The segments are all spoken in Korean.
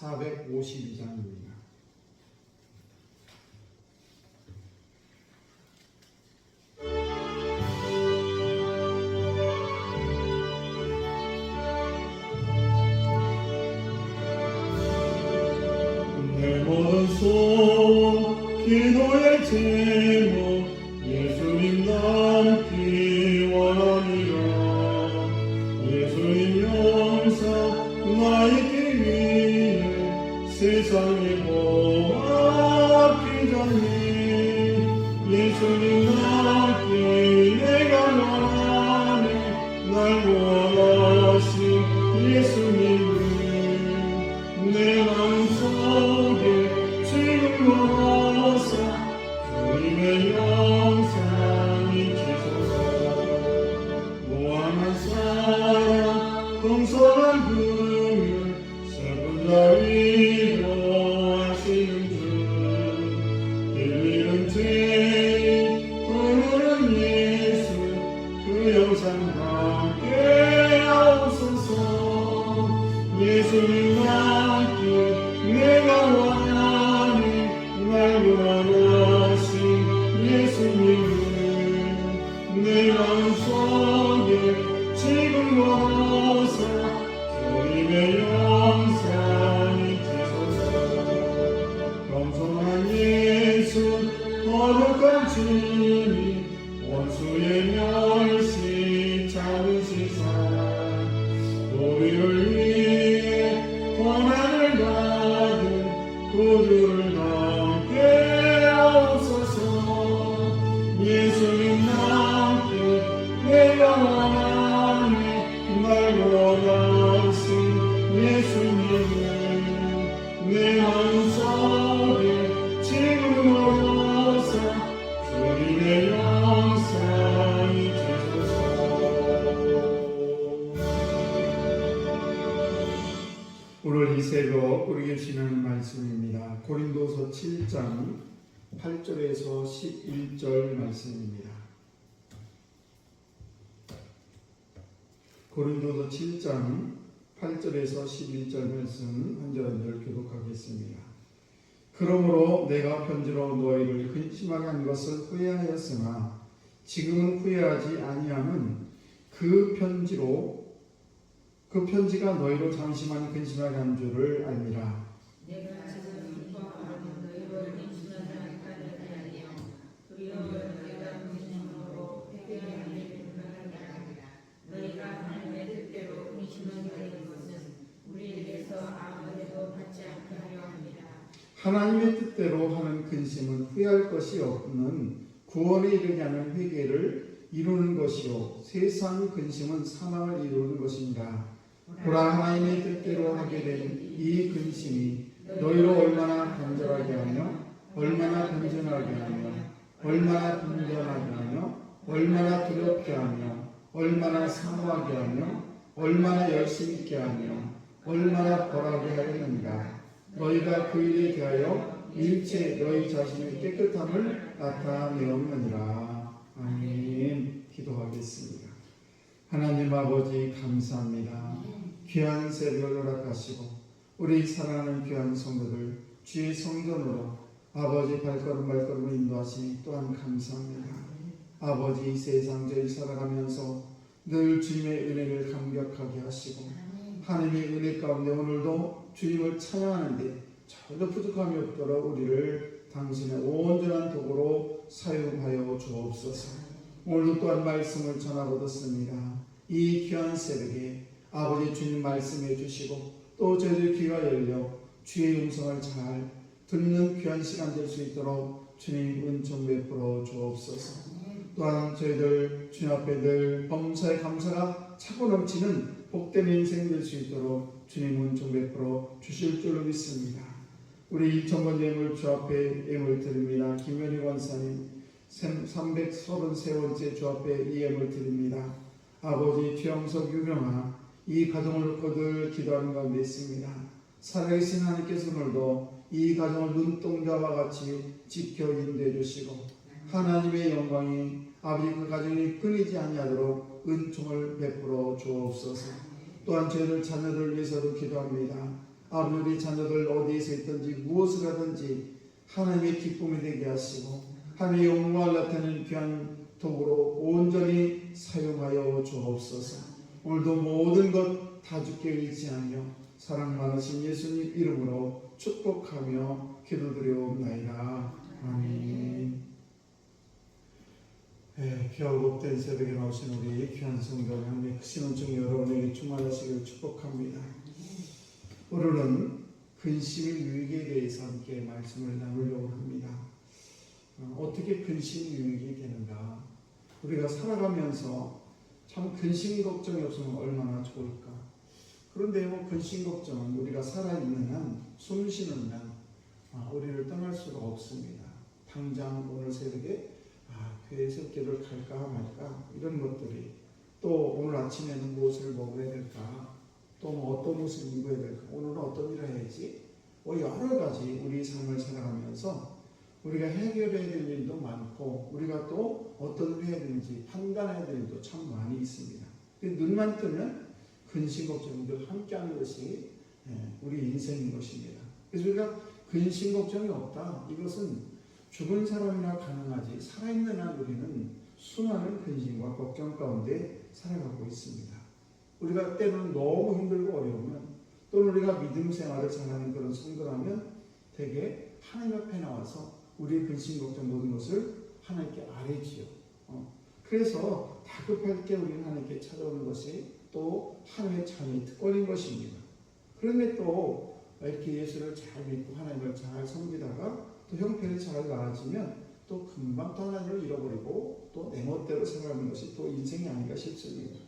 452장입니다. 내 모든 소원 기도의 세상에 모아기자니 예수님 남기 내가 원하네 날 원하신 예수님을 내 예수님 고린도서 7장 8절에서 11절 말씀입니다. 고린도서 7장 8절에서 11절 말씀 한절 한절 교독하겠습니다. 그러므로 내가 편지로 너희를 근심하게 한 것을 후회하였으나 지금은 후회하지 아니함은 그 편지로 그 편지가 너희로 잠시만 근심하게 한 줄을 알미라. 내가 지금 이과하는 너희를 근심하지 않게 하리요 그리고 너희가 근심으로 회개하는 일을 하리라 너희가 하나님의 뜻대로 근심하게 하는 것은 우리에게서 아무데도 받지 않게 하려 합니다 하나님의 뜻대로 하는 근심은 후회할 것이 없는 구원에 이르게 하는 회개를 이루는 것이요 세상 근심은 사망을 이루는 것입니다. 보라 하나님의 뜻대로 하게 된 이 근심이 너희로 얼마나 간절하게 하며 얼마나 변전하게 하며 얼마나 분전하게 하며 얼마나 두렵게 하며 얼마나 사모하게 하며 얼마나 열심히 있게 하며 얼마나 벌하게 하였는가 너희가 그 일에 대하여 일체 너희 자신의 깨끗함을 나타내었느니라. 아멘. 기도하겠습니다. 하나님 아버지 감사합니다. 귀한 새벽을 허락하시고 우리 사랑하는 귀한 성도들 주의 성전으로 아버지 발걸음 발걸음을 인도하시니 또한 감사합니다. 아버지 이 세상 저희 살아가면서 늘 주님의 은혜를 감격하게 하시고 하나님의 은혜 가운데 오늘도 주님을 찬양하는데 전혀 부족함이 없도록 우리를 당신의 온전한 도구로 사용하여 주옵소서. 오늘도 또한 말씀을 전하고 듣습니다. 이 귀한 새벽에 아버지 주님 말씀해 주시고 또 저희들 귀가 열려 주의 음성을 잘 듣는 귀한 시간 될 수 있도록 주님 은총 베풀어 주옵소서. 또한 저희들 주님 앞에 늘 범사의 감사가 차고 넘치는 복된 인생 될 수 있도록 주님 은총 베풀어 주실 줄로 믿습니다. 우리 이천번 예물 주 앞에 예물 드립니다. 김현희 권사님 333번째 주 앞에 이 예물 드립니다. 아버지 최영석 유명아 이 가정을 놓고 늘 기도하는 가운데 있습니다. 살아계신 하나님께서 오늘도 이 가정을 눈동자와 같이 지켜 인도해 주시고 하나님의 영광이 아버지 그 가정이 끊이지 아니하도록 은총을 베풀어 주옵소서. 또한 저희들 자녀들 위해서도 기도합니다. 아버지 자녀들 어디에서 있든지 무엇을 하든지 하나님의 기쁨이 되게 하시고 하나님의 영광을 나타내는 귀한 도구로 온전히 사용하여 주옵소서 오늘도 모든 것 다 주께 의지하며 사랑 많으신 예수님 이름으로 축복하며 기도드려옵나이다 아멘 네, 귀하고 곱된 새벽에 나오신 우리 귀한 성도 하나님의 크신 은총 여러분에게 충만하시길 축복합니다 오늘은 근심의 유익에 대해서 함께 말씀을 나누려고 합니다. 어, 어떻게 근심이 유익이 되는가? 우리가 살아가면서 참 근심 걱정이 없으면 얼마나 좋을까? 그런데 뭐 근심 걱정은 우리가 살아있는 한, 숨 쉬는 한, 아, 우리를 떠날 수가 없습니다. 당장 오늘 새벽에 아, 새끼를 갈까 말까 이런 것들이 또 오늘 아침에는 무엇을 먹어야 될까 또 뭐 어떤 옷을 입어야 될까? 오늘은 어떤 일을 해야지? 뭐 여러 가지 우리 삶을 살아가면서 우리가 해결해야 될 일도 많고 우리가 또 어떤 일을 해야 되는지 판단해야 될 일도 참 많이 있습니다. 근데 눈만 뜨면 근심 걱정들 함께하는 것이 예, 우리 인생인 것입니다. 그래서 우리가 근심 걱정이 없다. 이것은 죽은 사람이나 가능하지 살아있는 한 우리는 수많은 근심과 걱정 가운데 살아가고 있습니다. 우리가 때로는 너무 힘들고 어려우면 또는 우리가 믿음 생활을 잘하는 그런 성도라면 되게 하나님 앞에 나와서 우리의 근심 걱정 모든 것을 하나님께 아뢰지요. 어. 그래서 다급할 때 우리는 하나님께 찾아오는 것이 또 하나님의 자녀의 특권인 것입니다. 그런데 또 이렇게 예수를 잘 믿고 하나님을 잘 섬기다가 또 형편이 잘 나아지면 또 금방 또 하나님을 잃어버리고 또 내 멋대로 생각하는 것이 또 인생이 아닌가 싶습니다.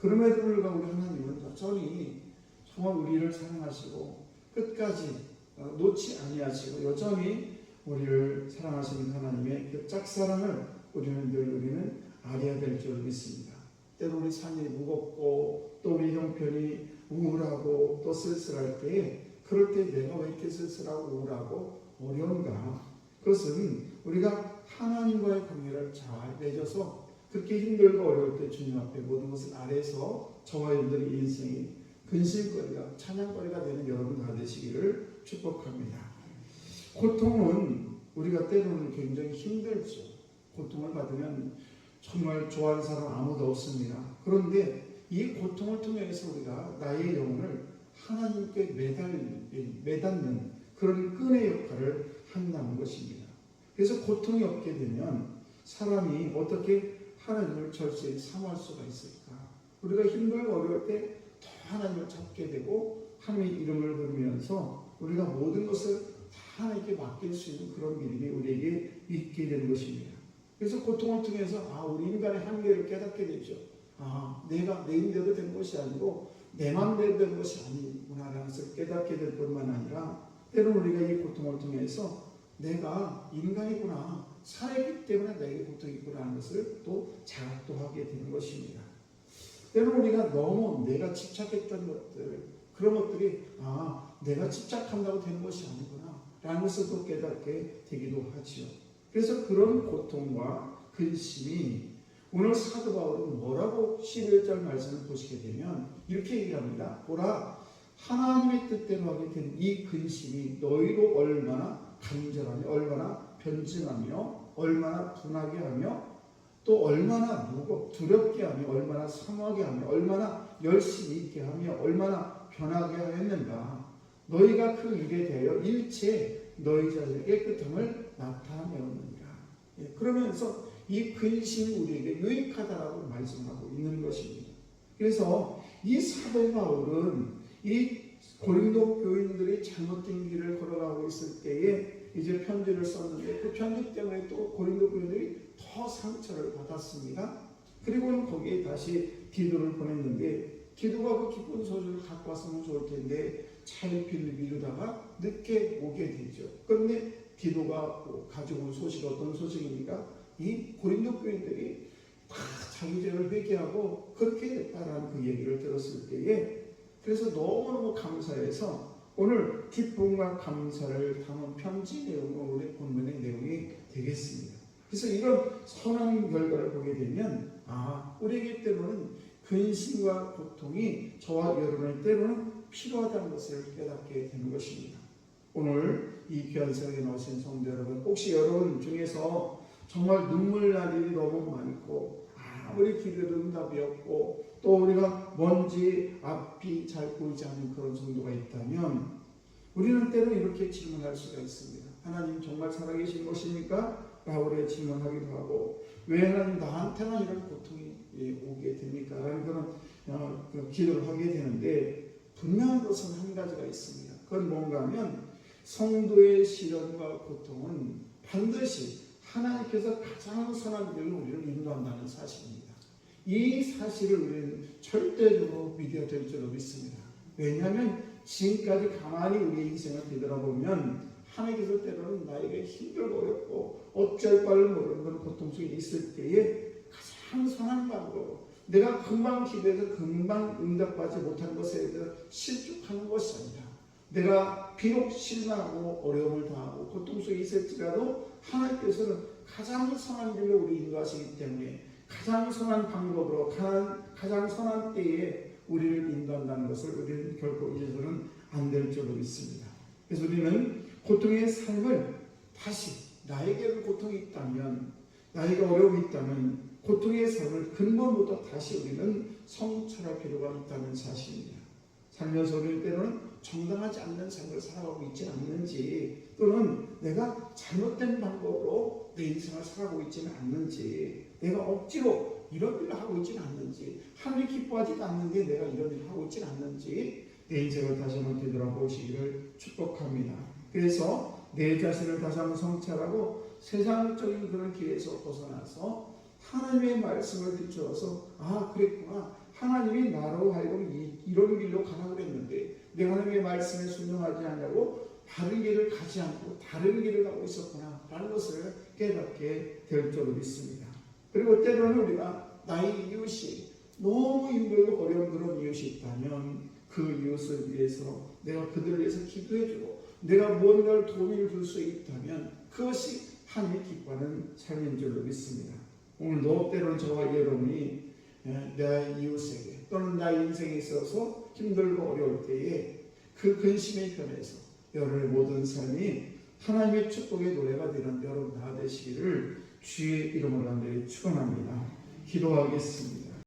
그럼에도 불구하고 우리 하나님은 여전히 정말 우리를 사랑하시고 끝까지 어, 놓지 아니하시고 여전히 우리를 사랑하시는 하나님의 그 짝사랑을 우리는 늘 우리는 알아야 될 줄 믿습니다. 때로 우리 삶이 무겁고 또 우리 형편이 우울하고 또 쓸쓸할 때에 그럴 때 내가 왜 이렇게 쓸쓸하고 우울하고 어려운가? 그것은 우리가 하나님과의 관계를 잘 맺어서 그렇게 힘들고 어려울 때 주님 앞에 모든 것을 아래서 저와 여러분들의 인생이 근심거리가 찬양거리가 되는 여러분 다 되시기를 축복합니다. 고통은 우리가 때로는 굉장히 힘들죠. 고통을 받으면 정말 좋아하는 사람 아무도 없습니다. 그런데 이 고통을 통해서 우리가 나의 영혼을 하나님께 매달, 매닫는 그런 끈의 역할을 한다는 것입니다. 그래서 고통이 없게 되면 사람이 어떻게 하나님을 절실히 사모할 수가 있을까? 우리가 힘들고 어려울 때 더 하나님을 찾게 되고 하나님의 이름을 부르면서 우리가 모든 것을 다 하나님께 맡길 수 있는 그런 믿음이 우리에게 있게 되는 것입니다. 그래서 고통을 통해서 아 우리 인간의 한계를 깨닫게 되죠. 아 내가 내 힘대로 된 것이 아니고 내 마음대로 된 것이 아니구나라는 것을 깨닫게 될 뿐만 아니라 때로는 우리가 이 고통을 통해서 내가 인간이구나 살아있기 때문에 내게 고통이 있구나 것을 또 자각도 하게 되는 것입니다. 때로는 우리가 너무 내가 집착했던 것들 그런 것들이 아 내가 집착한다고 되는 것이 아니구나 라는 것을 또 깨닫게 되기도 하지요. 그래서 그런 고통과 근심이 오늘 사도 바울은 뭐라고 11절 말씀을 보시게 되면 이렇게 얘기합니다. 보라 하나님의 뜻대로 하게 된 이 근심이 너희로 얼마나 간절하며 얼마나 변증하며 얼마나 분하게 하며 또 얼마나 무겁 두렵게 하며 얼마나 사모하게 하며 얼마나 열심히 있게 하며 얼마나 변하게 하였는가. 너희가 그 일에 대하여 일체 너희 자신의 깨끗함을 나타내었느니라. 예, 그러면서 이 근심이 우리에게 유익하다라고 말씀하고 있는 것입니다. 그래서 이 사도 바울은 이 고린도 교인들이 잘못된 길을 걸어가고 있을 때에 이제 편지를 썼는데 그 편지 때문에 또 고린도 교인들이 더 상처를 받았습니다. 그리고는 거기에 다시 디도를 보냈는데 디도가 그 기쁜 소식을 갖고 왔으면 좋을 텐데 차일피를 미루다가 늦게 오게 되죠. 그런데 디도가 가지고 온 소식이 어떤 소식입니까? 이 고린도 교인들이 다 자기 죄를 회개하고 그렇게 됐다라는 그 얘기를 들었을 때에 그래서 너무너무 감사해서 오늘 기쁨과 감사를 담은 편지 내용은 오늘 본문의 내용이 되겠습니다. 그래서 이런 선한 결과를 보게 되면 아 우리에게 때로는 근심과 고통이 저와 여러분의 때로는 필요하다는 것을 깨닫게 되는 것입니다. 오늘 이 귀한 세상에 나오신 성도 여러분, 혹시 여러분 중에서 정말 눈물 날 일이 너무 많고 아무리 기도도 응답이 없고 또 우리가 뭔지 앞이 잘 보이지 않는 그런 성도가 있다면 우리는 때로 이렇게 질문할 수가 있습니다. 하나님 정말 살아계신 것입니까? 라고 질문하기도 하고 왜 하나님 나한테만 이런 고통이 예, 오게 됩니까? 라는 그런 어, 그 기도를 하게 되는데 분명한 것은 한 가지가 있습니다. 그건 뭔가 하면 성도의 시련과 고통은 반드시 하나님께서 가장 선한 길로 우리를 인도한다는 사실입니다. 이 사실을 우리는 절대적으로 믿어야 될 줄로 믿습니다. 왜냐하면 지금까지 가만히 우리의 인생을 되돌아보면 하나님께서 때로는 나에게 힘들고 어렵고 어찌할 바를 모르는 그런 고통 속에 있을 때에 가장 선한 방법 내가 금방 기도해서 금방 응답받지 못한 것에 대해서 실족하는 것이 아니라 내가 비록 실망하고 어려움을 당하고 고통 속에 있을지라도 하나님께서는 가장 선한 길로 우리 인도하시기 때문에 가장 선한 방법으로 가장, 가장 선한 때에 우리를 인도한다는 것을 우리는 결코 잊어서는 안 될 줄로 믿습니다. 그래서 우리는 고통의 삶을 다시 나에게 고통이 있다면 나에게 어려움이 있다면 고통의 삶을 근본부터 다시 우리는 성찰할 필요가 있다는 사실입니다. 우리 때로는 정당하지 않는 삶을 살아가고 있지는 않는지 또는 내가 잘못된 방법으로 내 인생을 살아가고 있지는 않는지 내가 억지로 이런 일을 하고 있지는 않는지 하늘이 기뻐하지도 않는데 내가 이런 일을 하고 있지는 않는지 내 인생을 다시 한번 되돌아보시기를 축복합니다. 그래서 내 자신을 다시 한번 성찰하고 세상적인 그런 길에서 벗어나서 하나님의 말씀을 비추어서 아 그랬구나 하나님이 나로 하여금 이, 이런 길로 가라 그랬는데 내가 하나님의 말씀에 순종하지 않냐고 다른 길을 가지 않고 다른 길을 가고 있었구나 라는 것을 깨닫게 될 줄로 믿습니다. 그리고 때로는 우리가 나의 이웃이 너무 힘들고 어려운 그런 이웃이 있다면 그 이웃을 위해서 내가 그들을 위해서 기도해주고 내가 무언가를 도움을 줄 수 있다면 그것이 하나님이 기뻐하는 삶인 줄로 믿습니다. 오늘도 때로는 저와 여러분이 예, 내 이웃에게 또는 나의 인생에 있어서 힘들고 어려울 때에 그 근심의 편에서 여러분의 모든 삶이 하나님의 축복의 노래가 되는 여러분 다 되시기를 주의 이름으로 간절히 축원합니다. 기도하겠습니다.